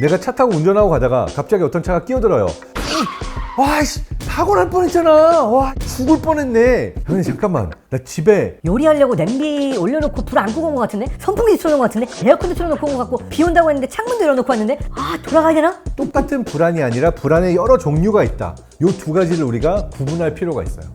내가 차 타고 운전하고 가다가 갑자기 어떤 차가 끼어들어요. 와씨 사고 날 뻔했잖아. 와 죽을 뻔했네. 형님 잠깐만 나 집에 요리하려고 냄비 올려놓고 불 안 끄고 온 것 같은데 선풍기 틀어놓은 것 같은데 에어컨도 틀어놓고 온 것 같고 비 온다고 했는데 창문도 열어놓고 왔는데 아 돌아가야 되나? 똑같은 불안이 아니라 불안의 여러 종류가 있다. 요 두 가지를 우리가 구분할 필요가 있어요.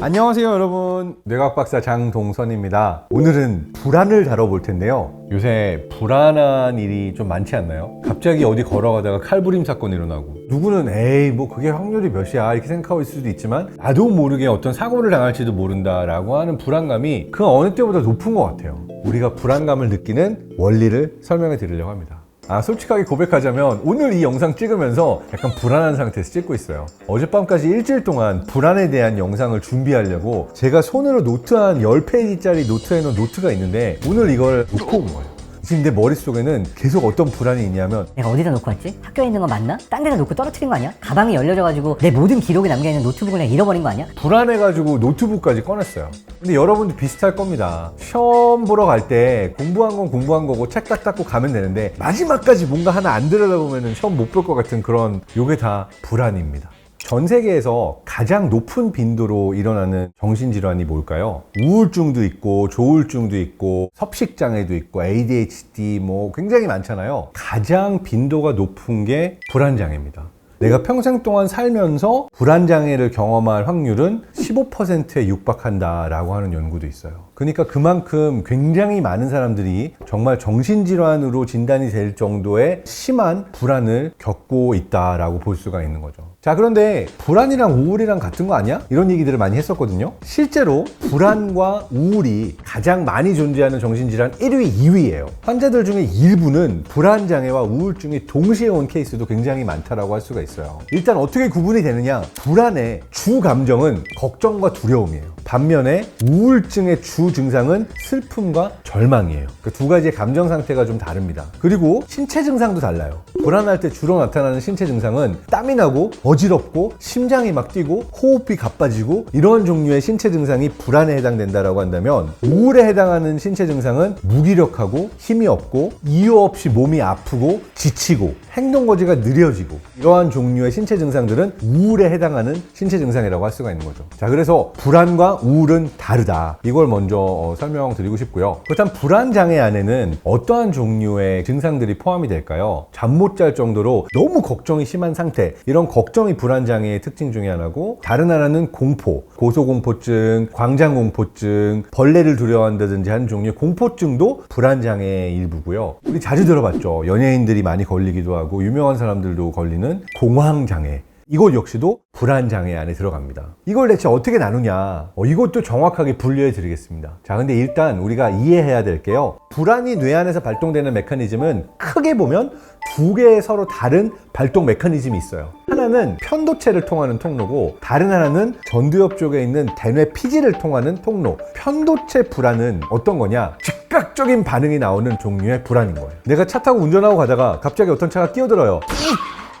안녕하세요 여러분. 뇌과학 박사 장동선입니다. 오늘은 불안을 다뤄볼 텐데요. 요새 불안한 일이 좀 많지 않나요? 갑자기 어디 걸어가다가 칼부림 사건이 일어나고. 누구는 에이 뭐 그게 확률이 몇이야? 이렇게 생각하고 있을 수도 있지만 나도 모르게 어떤 사고를 당할지도 모른다라고 하는 불안감이 그 어느 때보다 높은 것 같아요. 우리가 불안감을 느끼는 원리를 설명해 드리려고 합니다 아, 솔직하게 고백하자면 오늘 이 영상 찍으면서 약간 불안한 상태에서 찍고 있어요. 어젯밤까지 일주일 동안 불안에 대한 영상을 준비하려고 제가 손으로 노트 한 10페이지짜리 노트에 놓은 노트가 있는데 오늘 이걸 놓고 온 거예요. 지금 내 머릿속에는 계속 어떤 불안이 있냐면 내가 어디다 놓고 왔지? 학교에 있는 거 맞나? 딴 데다 놓고 떨어뜨린 거 아니야? 가방이 열려져가지고 내 모든 기록이 남겨있는 노트북을 내가 잃어버린 거 아니야? 불안해가지고 노트북까지 꺼냈어요. 근데 여러분도 비슷할 겁니다. 시험 보러 갈 때 공부한 건 공부한 거고 책 딱 닦고 가면 되는데 마지막까지 뭔가 하나 안 들여다보면 시험 못 볼 것 같은 그런 요게 다 불안입니다. 전 세계에서 가장 높은 빈도로 일어나는 정신질환이 뭘까요? 우울증도 있고 조울증도 있고 섭식장애도 있고 ADHD 뭐 굉장히 많잖아요. 가장 빈도가 높은 게 불안장애입니다. 내가 평생 동안 살면서 불안장애를 경험할 확률은 15%에 육박한다라고 하는 연구도 있어요. 그러니까 그만큼 굉장히 많은 사람들이 정말 정신질환으로 진단이 될 정도의 심한 불안을 겪고 있다라고 볼 수가 있는 거죠. 자, 그런데 불안이랑 우울이랑 같은 거 아니야? 이런 얘기들을 많이 했었거든요. 실제로 불안과 우울이 가장 많이 존재하는 정신질환 1위, 2위예요. 환자들 중에 일부는 불안장애와 우울증이 동시에 온 케이스도 굉장히 많다라고 할 수가 있어요. 일단 어떻게 구분이 되느냐? 불안의 주 감정은 걱정과 두려움이에요. 반면에 우울증의 주 증상은 슬픔과 절망이에요. 그 두 가지의 감정 상태가 좀 다릅니다. 그리고 신체 증상도 달라요. 불안할 때 주로 나타나는 신체 증상은 땀이 나고 어지럽고 심장이 막 뛰고 호흡이 가빠지고 이런 종류의 신체 증상이 불안에 해당된다라고 한다면 우울에 해당하는 신체 증상은 무기력하고 힘이 없고 이유 없이 몸이 아프고 지치고 행동 거지가 느려지고 이러한 종류의 신체 증상들은 우울에 해당하는 신체 증상이라고 할 수가 있는 거죠. 자, 그래서 불안과 우울은 다르다. 이걸 먼저 어, 설명드리고 싶고요. 그렇다면 불안 장애 안에는 어떠한 종류의 증상들이 포함이 될까요? 잠 못잘 정도로 너무 걱정이 심한 상태. 이런 걱정이 불안 장애의 특징 중에 하나고 다른 하나는 공포, 고소공포증, 광장공포증, 벌레를 두려워한다든지 하는 종류의 공포증도 불안 장애의 일부고요. 우리 자주 들어봤죠. 연예인들이 많이 걸리기도 하고 유명한 사람들도 걸리는 공황 장애. 이것 역시도 불안 장애 안에 들어갑니다. 이걸 대체 어떻게 나누냐? 어, 이것도 정확하게 분류해 드리겠습니다. 자, 근데 일단 우리가 이해해야 될 게요. 불안이 뇌 안에서 발동되는 메커니즘은 크게 보면 두 개의 서로 다른 발동 메커니즘이 있어요. 하나는 편도체를 통하는 통로고 다른 하나는 전두엽 쪽에 있는 대뇌 피지를 통하는 통로. 편도체 불안은 어떤 거냐? 즉각적인 반응이 나오는 종류의 불안인 거예요. 내가 차 타고 운전하고 가다가 갑자기 어떤 차가 끼어들어요.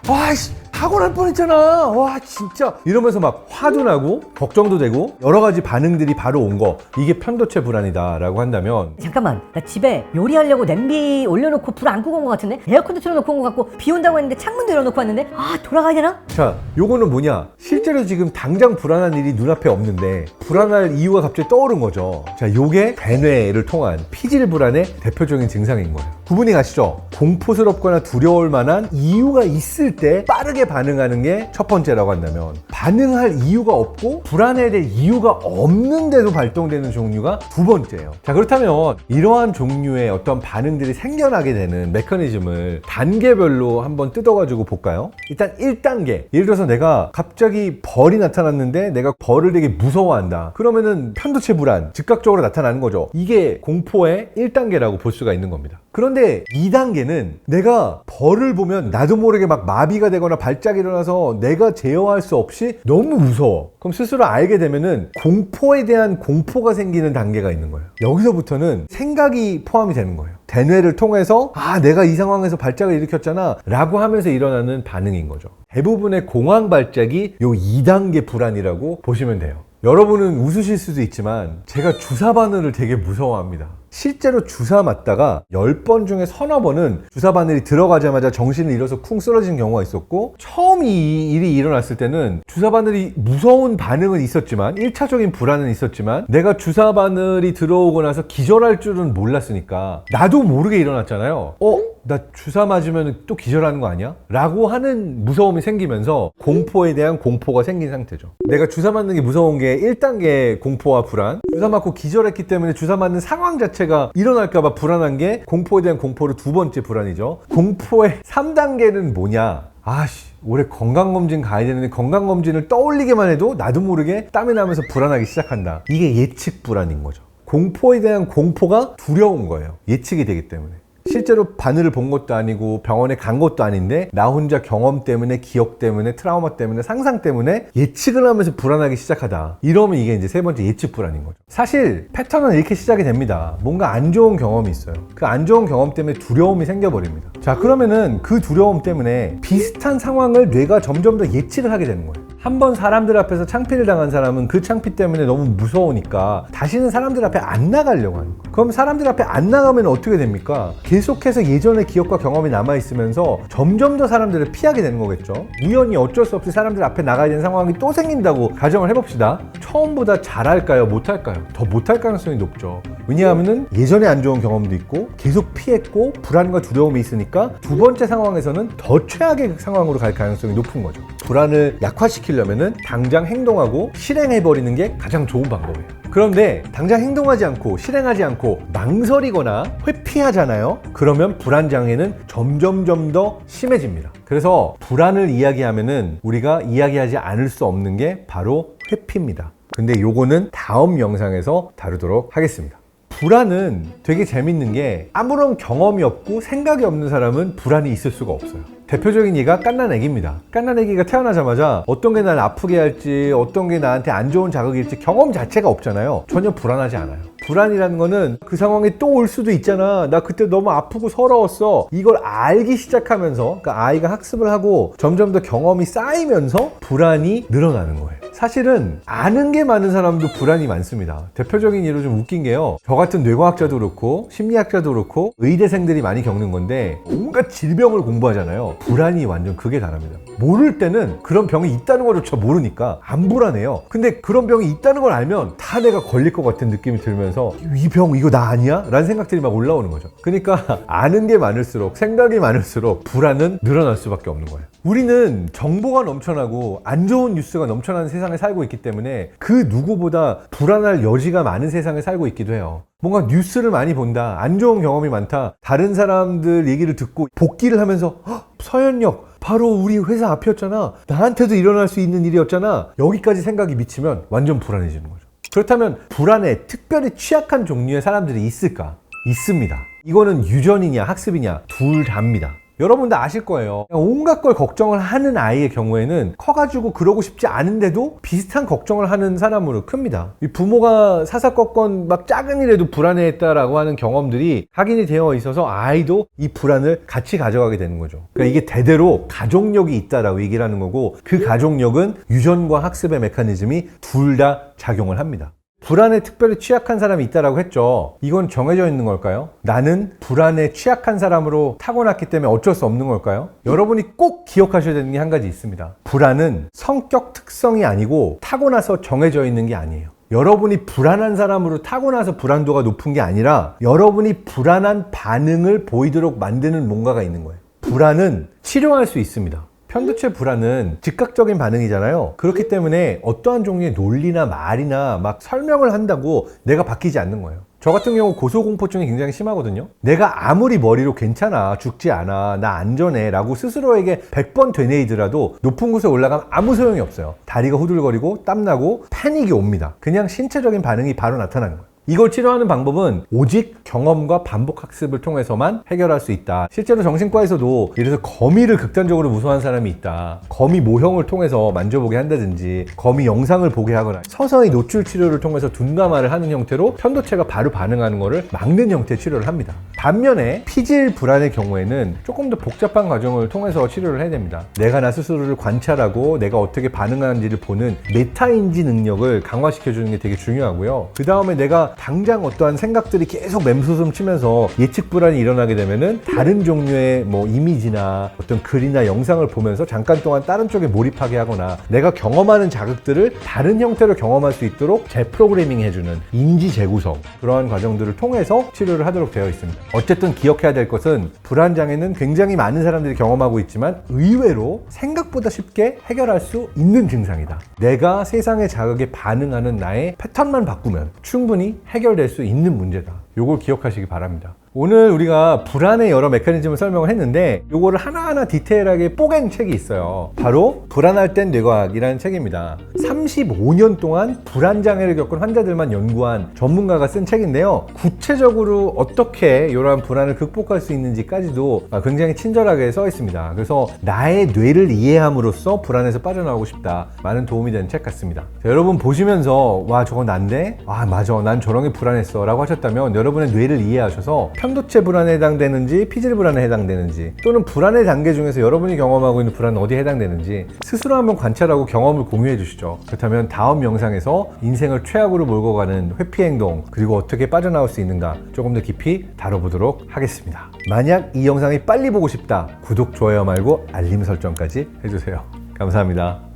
와이씨 사고 날 뻔했잖아. 와 진짜 이러면서 막 화도 나고 걱정도 되고 여러 가지 반응들이 바로 온 거 이게 편도체 불안이다 라고 한다면 잠깐만 나 집에 요리하려고 냄비 올려놓고 불 안 끄고 온 것 같은데 에어컨도 틀어놓고 온 것 같고 비 온다고 했는데 창문도 열어놓고 왔는데 아 돌아가야 되나? 자 요거는 뭐냐 실제로 지금 당장 불안한 일이 눈앞에 없는데 불안할 이유가 갑자기 떠오른 거죠. 자 요게 대뇌를 통한 피질 불안의 대표적인 증상인 거예요. 구분이 가시죠? 공포스럽거나 두려울 만한 이유가 있을 때 빠르게 반응하는 게 첫 번째라고 한다면 반응할 이유가 없고 불안에 대해 이유가 없는데도 발동되는 종류가 두 번째예요. 자 그렇다면 이러한 종류의 어떤 반응들이 생겨나게 되는 메커니즘을 단계별로 한번 뜯어가지고 볼까요? 일단 1단계 예를 들어서 내가 갑자기 벌이 나타났는데 내가 벌을 되게 무서워한다. 그러면은 편도체 불안 즉각적으로 나타나는 거죠. 이게 공포의 1단계라고 볼 수가 있는 겁니다. 그런데 2단계는 내가 벌을 보면 나도 모르게 막 마비가 되거나 발 작이 일어나서 내가 제어할 수 없이 너무 무서워. 그럼 스스로 알게 되면은 공포에 대한 공포가 생기는 단계가 있는 거예요. 여기서부터는 생각이 포함이 되는 거예요. 대뇌를 통해서 아 내가 이 상황에서 발작을 일으켰잖아 라고 하면서 일어나는 반응인 거죠. 대부분의 공황 발작이 요 2단계 불안이라고 보시면 돼요. 여러분은 웃으실 수도 있지만 제가 주사 바늘을 되게 무서워합니다. 실제로 주사 맞다가 10번 중에 서너 번은 주사 바늘이 들어가자마자 정신을 잃어서 쿵 쓰러진 경우가 있었고 처음 이 일이 일어났을 때는 주사 바늘이 무서운 반응은 있었지만 1차적인 불안은 있었지만 내가 주사 바늘이 들어오고 나서 기절할 줄은 몰랐으니까 나도 모르게 일어났잖아요. 어? 나 주사 맞으면 또 기절하는 거 아니야? 라고 하는 무서움이 생기면서 공포에 대한 공포가 생긴 상태죠. 내가 주사 맞는 게 무서운 게 1단계 공포와 불안. 주사 맞고 기절했기 때문에 주사 맞는 상황 자체 가 일어날까봐 불안한 게 공포에 대한 공포로 두 번째 불안이죠. 공포의 3단계는 뭐냐? 아씨, 올해 건강검진 가야 되는데 건강검진을 떠올리기만 해도 나도 모르게 땀이 나면서 불안하기 시작한다. 이게 예측 불안인 거죠. 공포에 대한 공포가 두려운 거예요. 예측이 되기 때문에. 실제로 바늘을 본 것도 아니고 병원에 간 것도 아닌데 나 혼자 경험 때문에 기억 때문에 트라우마 때문에 상상 때문에 예측을 하면서 불안하기 시작하다. 이러면 이게 이제 세 번째 예측 불안인 거죠. 사실 패턴은 이렇게 시작이 됩니다. 뭔가 안 좋은 경험이 있어요. 그 안 좋은 경험 때문에 두려움이 생겨버립니다. 자 그러면은 그 두려움 때문에 비슷한 상황을 뇌가 점점 더 예측을 하게 되는 거예요 한 번 사람들 앞에서 창피를 당한 사람은 그 창피 때문에 너무 무서우니까 다시는 사람들 앞에 안 나가려고 하는 거예요. 그럼 사람들 앞에 안 나가면 어떻게 됩니까? 계속해서 예전의 기억과 경험이 남아 있으면서 점점 더 사람들을 피하게 되는 거겠죠. 우연히 어쩔 수 없이 사람들 앞에 나가야 되는 상황이 또 생긴다고 가정을 해봅시다. 처음보다 잘할까요? 못할까요? 더 못할 가능성이 높죠. 왜냐하면 예전에 안 좋은 경험도 있고 계속 피했고 불안과 두려움이 있으니까 두 번째 상황에서는 더 최악의 상황으로 갈 가능성이 높은 거죠. 불안을 약화시키려면 당장 행동하고 실행해버리는 게 가장 좋은 방법이에요. 그런데 당장 행동하지 않고 실행하지 않고 망설이거나 회피하잖아요. 그러면 불안 장애는 점점점 더 심해집니다. 그래서 불안을 이야기하면은 우리가 이야기하지 않을 수 없는 게 바로 회피입니다. 근데 요거는 다음 영상에서 다루도록 하겠습니다. 불안은 되게 재밌는 게 아무런 경험이 없고 생각이 없는 사람은 불안이 있을 수가 없어요. 대표적인 예가 깐난애기입니다. 깐난애기가 태어나자마자 어떤 게날 아프게 할지 어떤 게 나한테 안 좋은 자극일지 경험 자체가 없잖아요. 전혀 불안하지 않아요. 불안이라는 거는 그 상황에 또올 수도 있잖아. 나 그때 너무 아프고 서러웠어. 이걸 알기 시작하면서 그러니까 아이가 학습을 하고 점점 더 경험이 쌓이면서 불안이 늘어나는 거예요. 사실은 아는 게 많은 사람도 불안이 많습니다. 대표적인 예로 좀 웃긴 게요. 저 같은 뇌과학자도 그렇고 심리학자도 그렇고 의대생들이 많이 겪는 건데 온갖 질병을 공부하잖아요. 불안이 완전 극에 달합니다. 모를 때는 그런 병이 있다는 걸조차 모르니까 안 불안해요. 근데 그런 병이 있다는 걸 알면 다 내가 걸릴 것 같은 느낌이 들면서 이 병 이거 나 아니야? 라는 생각들이 막 올라오는 거죠. 그러니까 아는 게 많을수록 생각이 많을수록 불안은 늘어날 수밖에 없는 거예요. 우리는 정보가 넘쳐나고 안 좋은 뉴스가 넘쳐나는 세상에 살고 있기 때문에 그 누구보다 불안할 여지가 많은 세상에 살고 있기도 해요. 뭔가 뉴스를 많이 본다, 안 좋은 경험이 많다, 다른 사람들 얘기를 듣고 복귀를 하면서 "헉, 서현역 바로 우리 회사 앞이었잖아. 나한테도 일어날 수 있는 일이었잖아. 여기까지 생각이 미치면 완전 불안해지는 거죠. 그렇다면 불안에 특별히 취약한 종류의 사람들이 있을까? 있습니다. 이거는 유전이냐 학습이냐 둘 다입니다. 여러분 다 아실 거예요. 온갖 걸 걱정을 하는 아이의 경우에는 커가지고 그러고 싶지 않은데도 비슷한 걱정을 하는 사람으로 큽니다. 이 부모가 사사건건 막 작은 일에도 불안해했다라고 하는 경험들이 확인이 되어 있어서 아이도 이 불안을 같이 가져가게 되는 거죠. 그러니까 이게 대대로 가족력이 있다라고 얘기를 하는 거고 그 가족력은 유전과 학습의 메커니즘이 둘 다 작용을 합니다. 불안에 특별히 취약한 사람이 있다라고 했죠. 이건 정해져 있는 걸까요? 나는 불안에 취약한 사람으로 타고났기 때문에 어쩔 수 없는 걸까요? 여러분이 꼭 기억하셔야 되는 게 한 가지 있습니다. 불안은 성격 특성이 아니고 타고나서 정해져 있는 게 아니에요. 여러분이 불안한 사람으로 타고나서 불안도가 높은 게 아니라 여러분이 불안한 반응을 보이도록 만드는 뭔가가 있는 거예요. 불안은 치료할 수 있습니다. 편도체 불안은 즉각적인 반응이잖아요. 그렇기 때문에 어떠한 종류의 논리나 말이나 막 설명을 한다고 내가 바뀌지 않는 거예요. 저 같은 경우 고소공포증이 굉장히 심하거든요. 내가 아무리 머리로 괜찮아, 죽지 않아, 나 안전해 라고 스스로에게 100번 되뇌이더라도 높은 곳에 올라가면 아무 소용이 없어요. 다리가 후들거리고 땀나고 패닉이 옵니다. 그냥 신체적인 반응이 바로 나타나는 거예요. 이걸 치료하는 방법은 오직 경험과 반복 학습을 통해서만 해결할 수 있다. 실제로 정신과에서도 예를 들어서 거미를 극단적으로 무서워하는 사람이 있다. 거미 모형을 통해서 만져보게 한다든지 거미 영상을 보게 하거나 서서히 노출 치료를 통해서 둔감화를 하는 형태로 편도체가 바로 반응하는 것을 막는 형태의 치료를 합니다. 반면에 피질 불안의 경우에는 조금 더 복잡한 과정을 통해서 치료를 해야 됩니다. 내가 나 스스로를 관찰하고 내가 어떻게 반응하는지를 보는 메타인지 능력을 강화시켜주는 게 되게 중요하고요. 그 다음에 내가 당장 어떠한 생각들이 계속 맴솟음 치면서 예측 불안이 일어나게 되면은 다른 종류의 뭐 이미지나 어떤 글이나 영상을 보면서 잠깐 동안 다른 쪽에 몰입하게 하거나 내가 경험하는 자극들을 다른 형태로 경험할 수 있도록 재프로그래밍 해주는 인지 재구성 그러한 과정들을 통해서 치료를 하도록 되어 있습니다. 어쨌든 기억해야 될 것은 불안 장애는 굉장히 많은 사람들이 경험하고 있지만 의외로 생각보다 쉽게 해결할 수 있는 증상이다. 내가 세상의 자극에 반응하는 나의 패턴만 바꾸면 충분히 해결될 수 있는 문제다. 요걸 기억하시기 바랍니다. 오늘 우리가 불안의 여러 메커니즘을 설명을 했는데 요거를 하나하나 디테일하게 뽀갠 책이 있어요. 바로 불안할 땐 뇌과학이라는 책입니다. 35년 동안 불안 장애를 겪은 환자들만 연구한 전문가가 쓴 책인데요. 구체적으로 어떻게 이러한 불안을 극복할 수 있는지까지도 굉장히 친절하게 써 있습니다. 그래서 나의 뇌를 이해함으로써 불안에서 빠져나오고 싶다. 많은 도움이 되는 책 같습니다. 자, 여러분 보시면서 와 저거 난데? 아 맞아 난 저런 게 불안했어 라고 하셨다면 여러분의 뇌를 이해하셔서 편도체 불안에 해당되는지 피질 불안에 해당되는지 또는 불안의 단계 중에서 여러분이 경험하고 있는 불안은 어디에 해당되는지 스스로 한번 관찰하고 경험을 공유해 주시죠. 그렇다면 다음 영상에서 인생을 최악으로 몰고 가는 회피 행동 그리고 어떻게 빠져나올 수 있는가 조금 더 깊이 다뤄보도록 하겠습니다. 만약 이 영상이 빨리 보고 싶다 구독, 좋아요 말고 알림 설정까지 해주세요. 감사합니다.